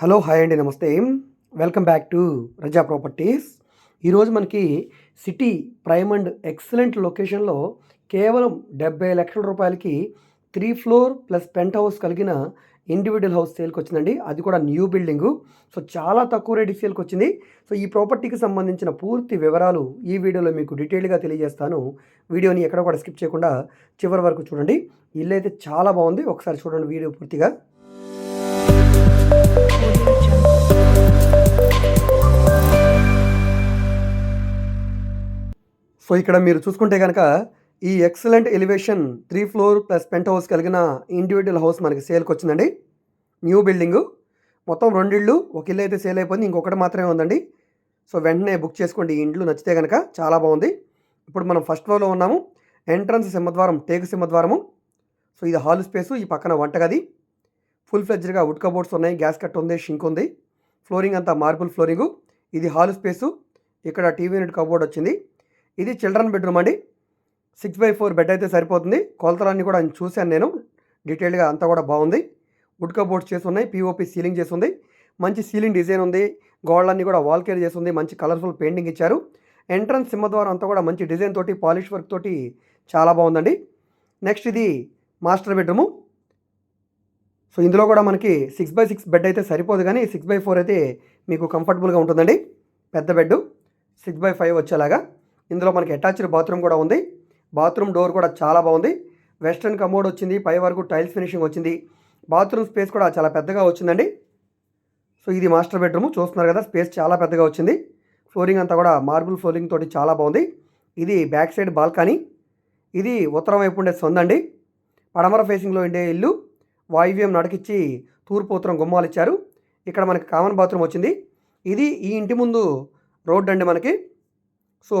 Hello hi అండి నమస్తే. Welcome back to Raza properties. ఈరోజు మనకి సిటీ ప్రైమ్ అండ్ ఎక్సలెంట్ లొకేషన్లో కేవలం డెబ్బై లక్షల రూపాయలకి three floor plus penthouse కలిగిన ఇండివిజువల్ హౌస్ సేల్కి వచ్చిందండి. అది కూడా న్యూ బిల్డింగు. సో చాలా తక్కువ రేటుకి సేల్కి వచ్చింది. సో ఈ ప్రాపర్టీకి సంబంధించిన పూర్తి వివరాలు ఈ వీడియోలో మీకు డీటెయిల్గా తెలియజేస్తాను. వీడియోని ఎక్కడ కూడా స్కిప్ చేయకుండా చివరి వరకు చూడండి. ఇల్లు అయితే చాలా బాగుంది. ఒకసారి చూడండి వీడియో పూర్తిగా. సో ఇక్కడ మీరు చూసుకుంటే కనుక ఈ excellent elevation three floor plus penthouse కలిగిన ఇండివిజువల్ హౌస్ మనకి సేల్కి వచ్చిందండి. న్యూ బిల్డింగు మొత్తం రెండిళ్ళు ఒక ఇల్లు అయితే సేల్ అయిపోయింది. ఇంకొకటి మాత్రమే ఉందండి. సో వెంటనే బుక్ చేసుకోండి. ఈ ఇండ్లు నచ్చితే కనుక చాలా బాగుంది. ఇప్పుడు మనం ఫస్ట్ ఫ్లోర్లో ఉన్నాము. ఎంట్రన్స్ సింహద్వారం టేకు సింహద్వారము. సో ఇది హాల్ స్పేసు ఈ పక్కన వంటగది. ఫుల్ ఫ్లెడ్జ్గా వుడ్ కబోర్డ్స్ ఉన్నాయి. గ్యాస్ కట్ ఉంది షింక్ ఉంది. ఫ్లోరింగ్ అంతా మార్బుల్ ఫ్లోరింగు ఇది హాల్ స్పేసు ఇక్కడ టీవీ యూనిట్ కబోర్డ్ వచ్చింది. ఇది చిల్డ్రన్ బెడ్రూమ్ అండి. సిక్స్ బై ఫోర్ బెడ్ అయితే సరిపోతుంది. కొలతలన్నీ కూడా చూశాను నేను. డీటెయిల్గా అంతా కూడా బాగుంది. వుడ్ కబోర్డ్స్ చేసి ఉన్నాయి పిఓపి సీలింగ్ చేసి ఉంది మంచి సీలింగ్ డిజైన్ ఉంది. గోడలన్నీ కూడా వాల్ కేర్ చేసి ఉంది మంచి కలర్ఫుల్ పెయింటింగ్ ఇచ్చారు. ఎంట్రన్స్ సింహద్వారం అంతా కూడా మంచి డిజైన్ తోటి పాలిష్ వర్క్ తోటి చాలా బాగుందండి. నెక్స్ట్ ఇది మాస్టర్ బెడ్రూము. సో ఇందులో కూడా మనకి సిక్స్ బై సిక్స్ బెడ్ అయితే సరిపోదు కానీ సిక్స్ బై ఫోర్ అయితే మీకు కంఫర్టబుల్గా ఉంటుందండి. పెద్ద బెడ్ సిక్స్ బై ఫైవ్ వచ్చేలాగా. ఇందులో మనకి అటాచ్డ్ బాత్రూమ్ కూడా ఉంది. బాత్రూమ్ డోర్ కూడా చాలా బాగుంది. వెస్ట్రన్ కమోడ్ వచ్చింది. పై వరకు టైల్స్ ఫినిషింగ్ వచ్చింది. బాత్రూమ్ స్పేస్ కూడా చాలా పెద్దగా వచ్చిందండి. సో ఇది మాస్టర్ బెడ్రూమ్. చూస్తున్నారు కదా స్పేస్ చాలా పెద్దగా వచ్చింది. ఫ్లోరింగ్ అంతా కూడా మార్బుల్ ఫ్లోరింగ్ తోటి చాలా బాగుంది. ఇది బ్యాక్ సైడ్ బాల్కనీ. ఇది ఉత్తరం వైపు ఉండే సొందండి. పడమర ఫేసింగ్లో ఉండే ఇల్లు. వాయువ్యం నడకిచ్చి తూర్పు ఉత్తరం గుమ్మాలు ఇచ్చారు. ఇక్కడ మనకి కామన్ బాత్రూమ్ వచ్చింది. ఇది ఈ ఇంటి ముందు రోడ్ అండి మనకి. సో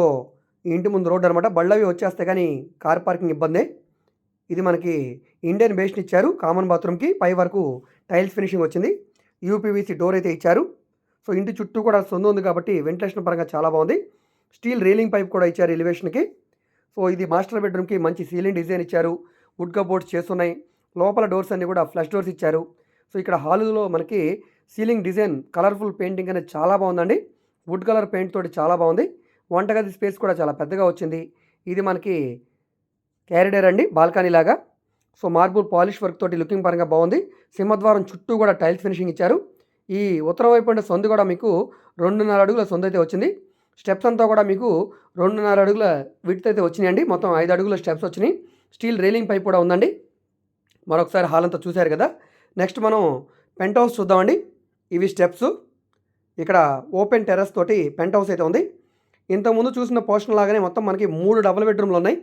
ఇంటి ముందు రోడ్ అనమాట బళ్ళవి వచ్చేస్తే కానీ కార్ పార్కింగ్ ఇబ్బందే. ఇది మనకి ఇండియన్ బేస్ని ఇచ్చారు. కామన్ బాత్రూమ్కి పై వరకు టైల్స్ ఫినిషింగ్ వచ్చింది. యూపీవీసీ డోర్ అయితే ఇచ్చారు. సో ఇంటి చుట్టూ కూడా సొంత ఉంది కాబట్టి వెంటిలేషన్ పరంగా చాలా బాగుంది. స్టీల్ రీలింగ్ పైప్ కూడా ఇచ్చారు ఎలివేషన్కి. సో ఇది మాస్టర్ బెడ్రూమ్కి మంచి సీలింగ్ డిజైన్ ఇచ్చారు. వుడ్ కబోర్డ్స్ చేస్తున్నాయి. లోపల డోర్స్ అన్నీ కూడా ఫ్లష్ డోర్స్ ఇచ్చారు. సో ఇక్కడ హాలులో మనకి సీలింగ్ డిజైన్ కలర్ఫుల్ పెయింటింగ్ అనేది చాలా బాగుందండి. వుడ్ కలర్ పెయింట్ తోటి చాలా బాగుంది. వంటగది స్పేస్ కూడా చాలా పెద్దగా వచ్చింది. ఇది మనకి క్యారిడర్ అండి బాల్కనీ లాగా. సో మార్బుల్ పాలిష్ వర్క్ తోటి లుకింగ్ పరంగా బాగుంది. సింహద్వారం చుట్టూ కూడా టైల్స్ ఫినిషింగ్ ఇచ్చారు. ఈ ఉత్తర వైపు ఉండే సొందు కూడా మీకు రెండున్నర అడుగుల సొంత అయితే వచ్చింది. స్టెప్స్ అంతా కూడా మీకు రెండున్నర అడుగుల విడ్త్ అయితే వచ్చినాయండి. మొత్తం ఐదు అడుగుల స్టెప్స్ వచ్చినాయి. స్టీల్ రైలింగ్ పైప్ కూడా ఉందండి. మరొకసారి హాల్ అంతా చూశారు కదా. నెక్స్ట్ మనం పెంట్ హౌస్ చూద్దామండి. ఇవి స్టెప్స్. ఇక్కడ ఓపెన్ టెర్రస్ తోటి పెంట్ హౌస్ అయితే ఉంది. ఇంతకుముందు చూసిన పోర్షన్ లాగానే మొత్తం మనకి మూడు డబుల్ బెడ్రూమ్లు ఉన్నాయి.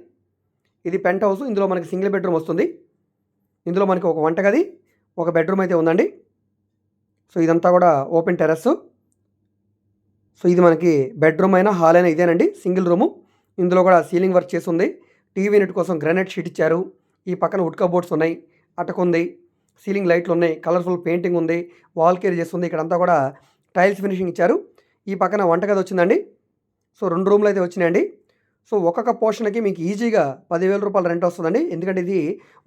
ఇది పెంట్ హౌస్ ఇందులో మనకి సింగిల్ బెడ్రూమ్ వస్తుంది. ఇందులో మనకి ఒక వంటగది ఒక బెడ్రూమ్ అయితే ఉందండి. సో ఇదంతా కూడా ఓపెన్ టెర్రస్ సో ఇది మనకి బెడ్రూమ్ అయినా హాల్ అయినా ఇదేనండి సింగిల్ రూము. ఇందులో కూడా సీలింగ్ వర్క్ చేసి ఉంది టీవీ యూనిట్ కోసం గ్రానైట్ షీట్ ఇచ్చారు. ఈ పక్కన వుడ్ కబోర్డ్స్ ఉన్నాయి అటకుంది సీలింగ్ లైట్లు ఉన్నాయి కలర్ఫుల్ పెయింటింగ్ ఉంది వాల్ కేర్ చేస్తుంది. ఇక్కడంతా కూడా టైల్స్ ఫినిషింగ్ ఇచ్చారు. ఈ పక్కన వంటగది వచ్చిందండి. సో రెండు రూమ్లు అయితే వచ్చినాయండి. సో ఒక్కొక్క పోర్షన్కి మీకు ఈజీగా పదివేల రూపాయలు రెంట్ వస్తుందండి. ఎందుకంటే ఇది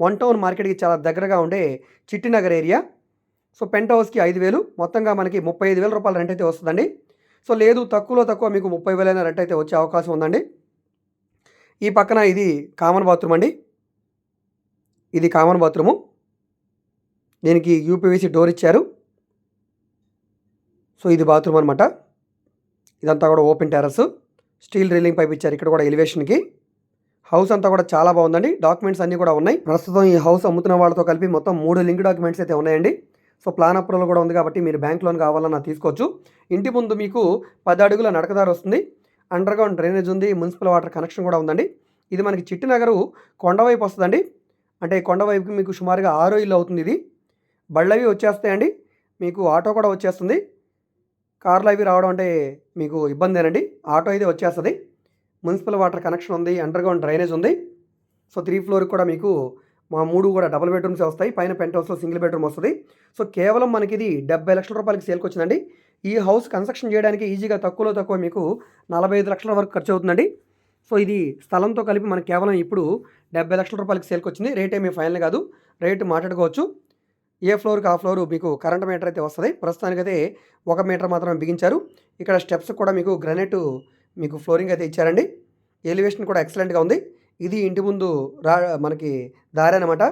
వన్ టౌన్ మార్కెట్కి చాలా దగ్గరగా ఉండే చిట్టినగర్ ఏరియా. సో పెంట్ హౌస్కి ఐదు వేలు మొత్తంగా మనకి ముప్పై ఐదు వేల రూపాయల రెంట్ అయితే వస్తుందండి. సో లేదు తక్కువలో తక్కువ మీకు ముప్పై వేలైన రెంట్ అయితే వచ్చే అవకాశం ఉందండి. ఈ పక్కన ఇది కామన్ బాత్రూమ్ అండి. ఇది కామన్ బాత్రూము. దీనికి యూపీవీసీ డోర్ ఇచ్చారు. సో ఇది బాత్రూమ్ అనమాట ఇదంతా కూడా open terrace steel railing pipe ఇచ్చారు ఇక్కడ కూడా ఎలివేషన్కి హౌస్ అంతా కూడా చాలా బాగుందండి. డాక్యుమెంట్స్ అన్నీ కూడా ఉన్నాయి. ప్రస్తుతం ఈ హౌస్ అమ్ముతున్న వాళ్ళతో కలిపి మొత్తం మూడు లింక్ డాక్యుమెంట్స్ అయితే ఉన్నాయండి. సో ప్లాన్ అప్రూవల్ కూడా ఉంది కాబట్టి మీరు బ్యాంక్ లోన్ కావాలన్నా తీసుకోవచ్చు. ఇంటి ముందు మీకు పది అడుగుల నడకదారి వస్తుంది. అండర్ గ్రౌండ్ డ్రైనేజ్ ఉంది. మున్సిపల్ వాటర్ కనెక్షన్ కూడా ఉందండి. ఇది మనకి చిట్టినగరు కొండవైపు వస్తుందండి. అంటే కొండవైపుకి మీకు సుమారుగా ఆరో ఇల్లు అవుతుంది ఇది. బళ్ళవి వచ్చేస్తాయండి. మీకు ఆటో కూడా వచ్చేస్తుంది. కార్లు అవి రావడం అంటే మీకు ఇబ్బందేనండి. ఆటో అయితే వచ్చేస్తుంది. మున్సిపల్ వాటర్ కనెక్షన్ ఉంది అండర్గ్రౌండ్ డ్రైనేజ్ ఉంది. సో త్రీ ఫ్లోర్ కూడా మీకు మా మూడు కూడా డబుల్ బెడ్రూమ్స్ వస్తాయి. పైన పెంట్ హౌస్లో సింగిల్ బెడ్రూమ్ వస్తుంది. సో కేవలం మనకి ఇది డెబ్బై లక్షల రూపాయలకి సేల్కి వచ్చిందండి. ఈ హౌస్ కన్స్ట్రక్షన్ చేయడానికి ఈజీగా తక్కువలో తక్కువ మీకు నలభై ఐదు లక్షల వరకు ఖర్చు అవుతుందండి. సో ఇది స్థలంతో కలిపి మనకు కేవలం ఇప్పుడు డెబ్బై లక్షల రూపాయలకి సేల్కి వచ్చింది. రేట్ ఏమీ ఫైనల్ కాదు. రేటు మాట్లాడుకోవచ్చు. ఏ ఫ్లోర్కి ఆ ఫ్లోర్ మీకు కరెంట్ మీటర్ అయితే వస్తుంది. ప్రస్తుతానికైతే ఒక మీటర్ మాత్రమే బిగించారు. ఇక్కడ స్టెప్స్ కూడా మీకు గ్రనైట్ మీకు ఫ్లోరింగ్ అయితే ఇచ్చారండి. ఎలివేషన్ కూడా ఎక్సలెంట్గా ఉంది. ఇది ఇంటి ముందు రా మనకి దారి అనమాట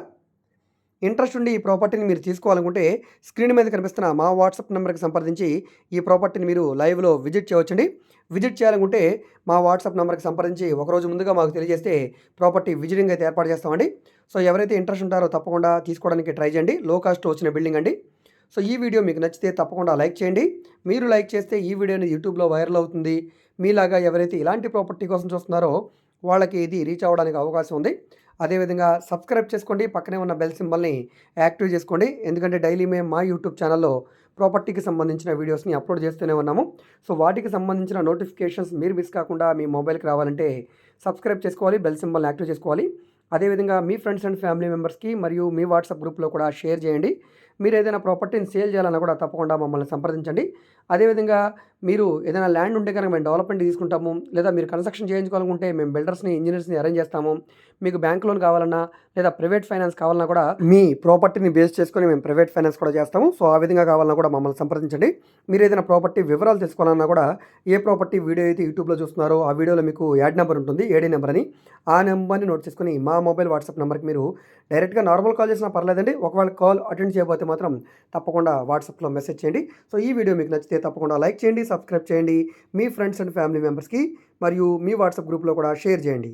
ఇంట్రెస్ట్ ఉండి ఈ ప్రాపర్టీని మీరు తీసుకోవాలనుకుంటే స్క్రీన్ మీద కనిపిస్తున్న మా వాట్సాప్ నెంబర్కి సంప్రదించి ఈ ప్రాపర్టీని మీరు లైవ్లో విజిట్ చేయవచ్చండి. విజిట్ చేయాలనుకుంటే మా వాట్సాప్ నెంబర్కి సంప్రదించి ఒకరోజు ముందుగా మాకు తెలియజేస్తే ప్రాపర్టీ విజిటింగ్ అయితే ఏర్పాటు చేస్తామండి. సో ఎవరైతే ఇంట్రెస్ట్ ఉంటారో తప్పకుండా తీసుకోవడానికి ట్రై చేయండి. లో కాస్ట్ వచ్చిన బిల్డింగ్ అండి. సో ఈ వీడియో మీకు నచ్చితే తప్పకుండా లైక్ చేయండి. మీరు లైక్ చేస్తే ఈ వీడియోని యూట్యూబ్లో వైరల్ అవుతుంది. మీలాగా ఎవరైతే ఇలాంటి ప్రాపర్టీ కోసం చూస్తున్నారో వాళ్ళకి ఇది రీచ్ అవ్వడానికి అవకాశం ఉంది. అదేవిధంగా సబ్స్క్రైబ్ చేసుకోండి. పక్కనే ఉన్న బెల్ సింబల్ని యాక్టివ్ చేసుకోండి. ఎందుకంటే డైలీ మేము మా యూట్యూబ్ ఛానల్లో ప్రాపర్టీకి సంబంధించిన వీడియోస్ని అప్లోడ్ చేస్తూనే ఉన్నాము. సో వాటికి సంబంధించిన నోటిఫికేషన్స్ మీరు మిస్ కాకుండా మీ మొబైల్కి రావాలంటే సబ్స్క్రైబ్ చేసుకోవాలి బెల్ సింబల్ని యాక్టివ్ చేసుకోవాలి. అదేవిధంగా మీ ఫ్రెండ్స్ అండ్ ఫ్యామిలీ మెంబర్స్కి మరియు మీ వాట్సాప్ గ్రూప్లో కూడా షేర్ చేయండి. మీరు ఏదైనా ప్రాపర్టీని సేల్ చేయాలన్నా కూడా తప్పకుండా మమ్మల్ని సంప్రదించండి. అదేవిధంగా మీరు ఏదైనా ల్యాండ్ ఉంటే కనుక మేము డెవలప్మెంట్ తీసుకుంటాము లేదా మీరు కన్స్ట్రక్షన్ చేయించుకోవాలనుకుంటే మేము బిల్డర్స్ని ఇంజనీర్స్ని అరేంజ్ చేస్తాము. మీకు బ్యాంక్ లోన్ కావాలన్నా లేదా ప్రైవేట్ ఫైనాన్స్ కావాలన్నా కూడా మీ ప్రాపర్టీని బేస్ చేసుకొని మేము ప్రైవేట్ ఫైనాన్స్ కూడా చేస్తాము. సో ఆ విధంగా కావాలన్నా కూడా మమ్మల్ని సంప్రదించండి. మీరు ఏదైనా ప్రాపర్టీ వివరాలు తెలుసుకోవాలన్నా కూడా ఏ ప్రాపర్టీ వీడియో అయితే యూట్యూబ్లో చూస్తున్నారో ఆ వీడియోలో మీకు యాడ్ నెంబర్ ఉంటుంది ఏడీ నెంబర్ అని. ఆ నెంబర్ని నోట్ చేసుకుని మా మొబైల్ వాట్సాప్ నెంబర్కి మీరు డైరెక్ట్గా నార్మల్ కాల్ చేసినా పర్లేదండి. ఒకవేళ కాల్ అటెండ్ చేయకపోతే మాత్రం తప్పకుండా వాట్సాప్లో మెసేజ్ చేయండి. సో ఈ వీడియో మీకు నచ్చితే తప్పకుండా లైక్ చేయండి సబ్స్క్రైబ్ చేయండి. మీ ఫ్రెండ్స్ అండ్ ఫ్యామిలీ మెంబర్స్కి మరియు మీ వాట్సాప్ గ్రూప్లో కూడా షేర్ చేయండి.